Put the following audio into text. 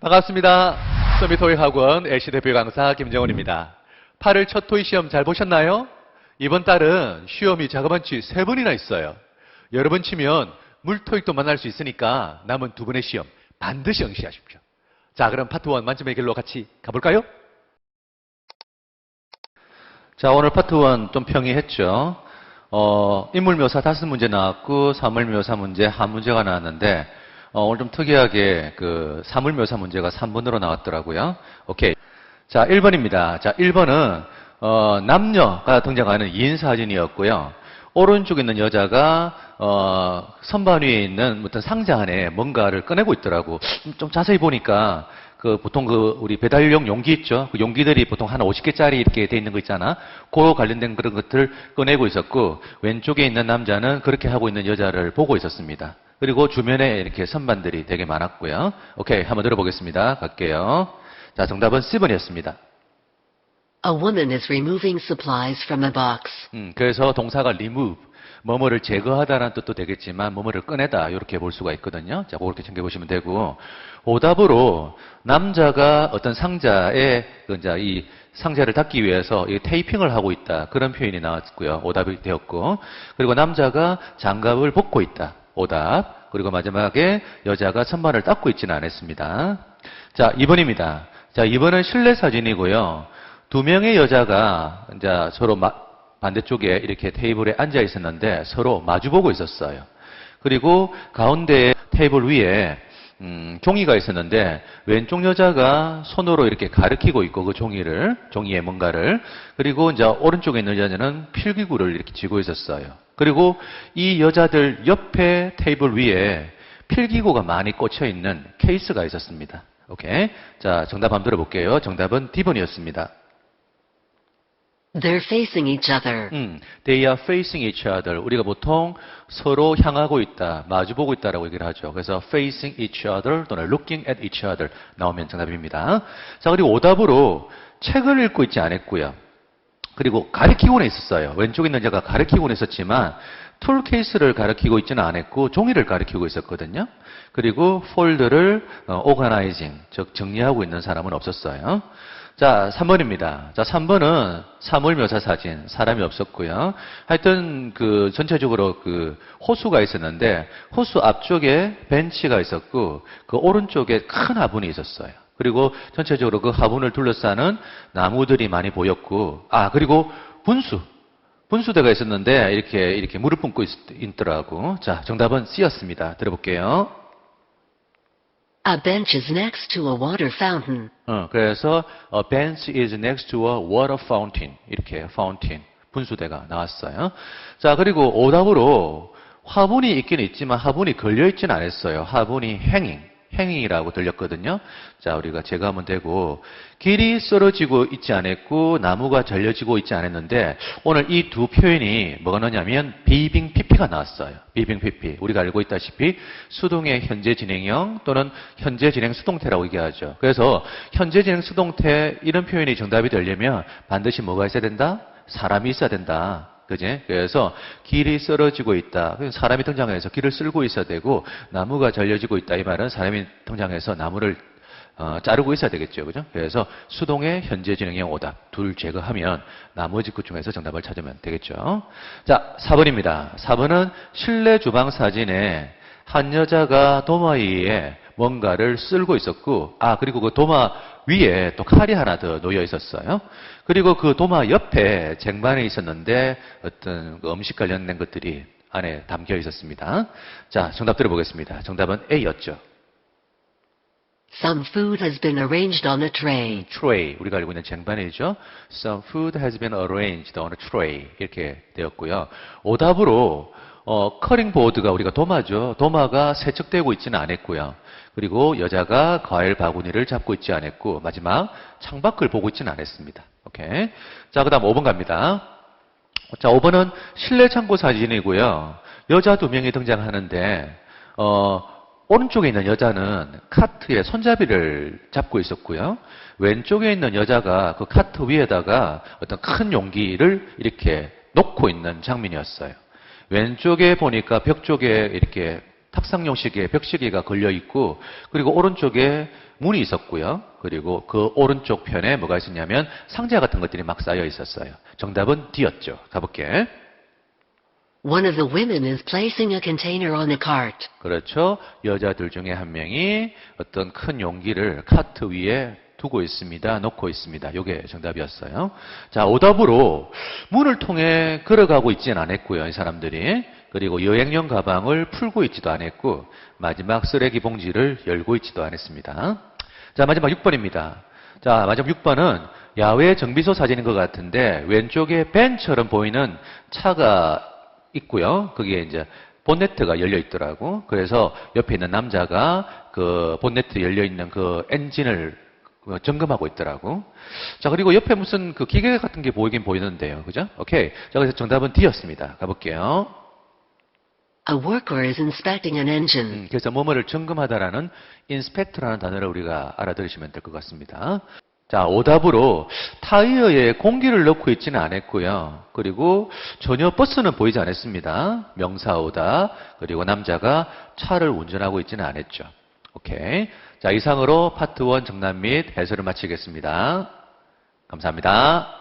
반갑습니다. 서미토이 학원 애시 대표 강사 김정원입니다. 8월 첫 토이 시험 잘 보셨나요? 이번 달은 시험이 자그만치 세 번이나 있어요. 여러 번 치면 물토익도 만날 수 있으니까 남은 두 번의 시험 반드시 응시하십시오. 자, 그럼 파트 1 만점의 길로 같이 가볼까요? 자, 오늘 파트 1 좀 평이했죠. 어, 인물 묘사 다섯 문제 나왔고, 사물 묘사 문제 한 문제가 나왔는데, 어, 오늘 좀 특이하게 그 사물 묘사 문제가 3번으로 나왔더라고요. 오케이. 자, 1번입니다. 자, 1번은 어, 남녀가 등장하는 2인 사진이었고요. 오른쪽에 있는 여자가 어, 선반 위에 있는 어떤 상자 안에 뭔가를 꺼내고 있더라고. 좀, 좀 자세히 보니까 그 보통 그 우리 배달용 용기 있죠. 그 용기들이 보통 한 50개짜리 이렇게 돼 있는 거 있잖아. 그거 관련된 그런 것들을 꺼내고 있었고 왼쪽에 있는 남자는 그렇게 하고 있는 여자를 보고 있었습니다. 그리고 주변에 이렇게 선반들이 되게 많았고요. 오케이, 한번 들어보겠습니다. 갈게요. 자, 정답은 C번이었습니다. A woman is removing supplies from a box. 음, 그래서 동사가 remove, 뭐뭐를 제거하다라는 뜻도 되겠지만 뭐뭐를 꺼내다 이렇게 볼 수가 있거든요. 자, 그렇게 챙겨 보시면 되고 오답으로 남자가 어떤 상자에 그 이제 이 상자를 닫기 위해서 이 테이핑을 하고 있다 그런 표현이 나왔고요. 오답이 되었고 그리고 남자가 장갑을 벗고 있다. 오답. 그리고 마지막에 여자가 선반을 닦고 있지는 않았습니다. 자, 2번입니다. 자, 2번은 실내 사진이고요. 두 명의 여자가 이제 서로 마- 반대쪽에 이렇게 테이블에 앉아 있었는데 서로 마주보고 있었어요. 그리고 가운데 테이블 위에 음, 종이가 있었는데 왼쪽 여자가 손으로 이렇게 가리키고 있고 그 종이를 종이에 뭔가를 그리고 이제 오른쪽에 있는 여자는 필기구를 이렇게 쥐고 있었어요. 그리고 이 여자들 옆에 테이블 위에 필기구가 많이 꽂혀 있는 케이스가 있었습니다. 오케이. 자, 정답 한번 들어볼게요. 정답은 D번이었습니다. They're facing each other. 음, they are facing each other. 우리가 보통 서로 향하고 있다, 마주보고 있다라고 얘기를 하죠. 그래서 facing each other 또는 looking at each other 나오면 정답입니다. 자, 그리고 오답으로 책을 읽고 있지 않았고요. 그리고 가리키고는 있었어요. 왼쪽에 있는 자가 가리키고는 있었지만 툴 케이스를 가리키고 있지는 않았고 종이를 가리키고 있었거든요. 그리고 폴드를 어, organizing, 즉 정리하고 있는 사람은 없었어요. 자, 3번입니다. 자, 3번은 사물 묘사 사진, 사람이 없었고요. 하여튼 그 전체적으로 그 호수가 있었는데 호수 앞쪽에 벤치가 있었고 그 오른쪽에 큰 화분이 있었어요. 그리고 전체적으로 그 화분을 둘러싸는 나무들이 많이 보였고 아, 그리고 분수 분수대가 있었는데 이렇게 이렇게 물을 뿜고 있, 있더라고. 자, 정답은 C였습니다. 들어볼게요. A bench is next to a water fountain. 어, 그래서 a bench is next to a water fountain 이렇게 fountain 분수대가 나왔어요. 자 그리고 오답으로 화분이 있긴 있지만 화분이 걸려 있지는 않았어요. 화분이 hanging hanging이라고 들렸거든요. 자 우리가 제거하면 되고 길이 썰어지고 있지 않았고 나무가 잘려지고 있지 않았는데 오늘 이 두 표현이 뭐가 나냐면 비빙 PP가 나왔어요. 비빙 PP 우리가 알고 있다시피 수동의 현재 진행형 또는 현재 진행 수동태라고 얘기하죠. 그래서 현재 진행 수동태 이런 표현이 정답이 되려면 반드시 뭐가 있어야 된다? 사람이 있어야 된다. 그지? 그래서 길이 썰어지고 있다. 사람이 등장해서 길을 쓸고 있어야 되고 나무가 잘려지고 있다. 이 말은 사람이 등장해서 나무를 어, 자르고 있어야 되겠죠. 그죠? 그래서 수동의 현재 진행형 오답 둘 제거하면 나머지 것 중에서 정답을 찾으면 되겠죠. 자, 4번입니다. 4번은 실내 주방 사진에 한 여자가 도마 위에 뭔가를 쓸고 있었고, 아, 그리고 그 도마 위에 또 칼이 하나 더 놓여 있었어요. 그리고 그 도마 옆에 쟁반에 있었는데 어떤 그 음식 관련된 것들이 안에 담겨 있었습니다. 자, 정답 들어보겠습니다. 정답은 A였죠. Some food has been arranged on a tray. tray 우리가 알고 있는 쟁반이죠. Some food has been arranged on a tray 이렇게 되었고요. 오답으로 어, 커링 보드가 우리가 도마죠. 도마가 세척되고 있지는 않았고요. 그리고 여자가 과일 바구니를 잡고 있지 않았고 마지막 창밖을 보고 있지는 않았습니다. 오케이. 자, 그다음 5번 갑니다. 자, 5번은 실내 창고 사진이고요. 여자 두 명이 등장하는데 어, 오른쪽에 있는 여자는 카트에 손잡이를 잡고 있었고요. 왼쪽에 있는 여자가 그 카트 위에다가 어떤 큰 용기를 이렇게 놓고 있는 장면이었어요. 왼쪽에 보니까 벽 쪽에 이렇게 탁상용식의 벽시계가 걸려 있고 그리고 오른쪽에 문이 있었고요. 그리고 그 오른쪽 편에 뭐가 있었냐면 상자 같은 것들이 막 쌓여 있었어요. 정답은 D였죠. 가볼게. One of the women is placing a container on the cart. 그렇죠. 여자들 중에 한 명이 어떤 큰 용기를 카트 위에 두고 있습니다. 놓고 있습니다. 요게 정답이었어요. 자, 오답으로 문을 통해 걸어가고 있지는 않았고요. 이 사람들이. 그리고 여행용 가방을 풀고 있지도 않았고 마지막 쓰레기 봉지를 열고 있지도 않았습니다. 자, 마지막 6번입니다. 자, 마지막 6번은 야외 정비소 사진인 것 같은데 왼쪽에 벤처럼 보이는 차가 있고요. 거기에 이제 본네트가 열려 있더라고. 그래서 옆에 있는 남자가 그 본네트 열려 있는 그 엔진을 그 점검하고 있더라고. 자, 그리고 옆에 무슨 그 기계 같은 게 보이긴 보이는데요. 그죠? 오케이. 자, 그래서 정답은 D였습니다. 가볼게요. A worker is inspecting an engine. 음, 그래서 뭐뭐를 점검하다라는 인스펙트라는 단어를 우리가 알아들으시면 될 것 같습니다. 자, 오답으로 타이어에 공기를 넣고 있지는 않았고요. 그리고 전혀 버스는 보이지 않았습니다. 명사오다. 그리고 남자가 차를 운전하고 있지는 않았죠. 오케이. 자, 이상으로 파트 1 정답 및 해설을 마치겠습니다. 감사합니다.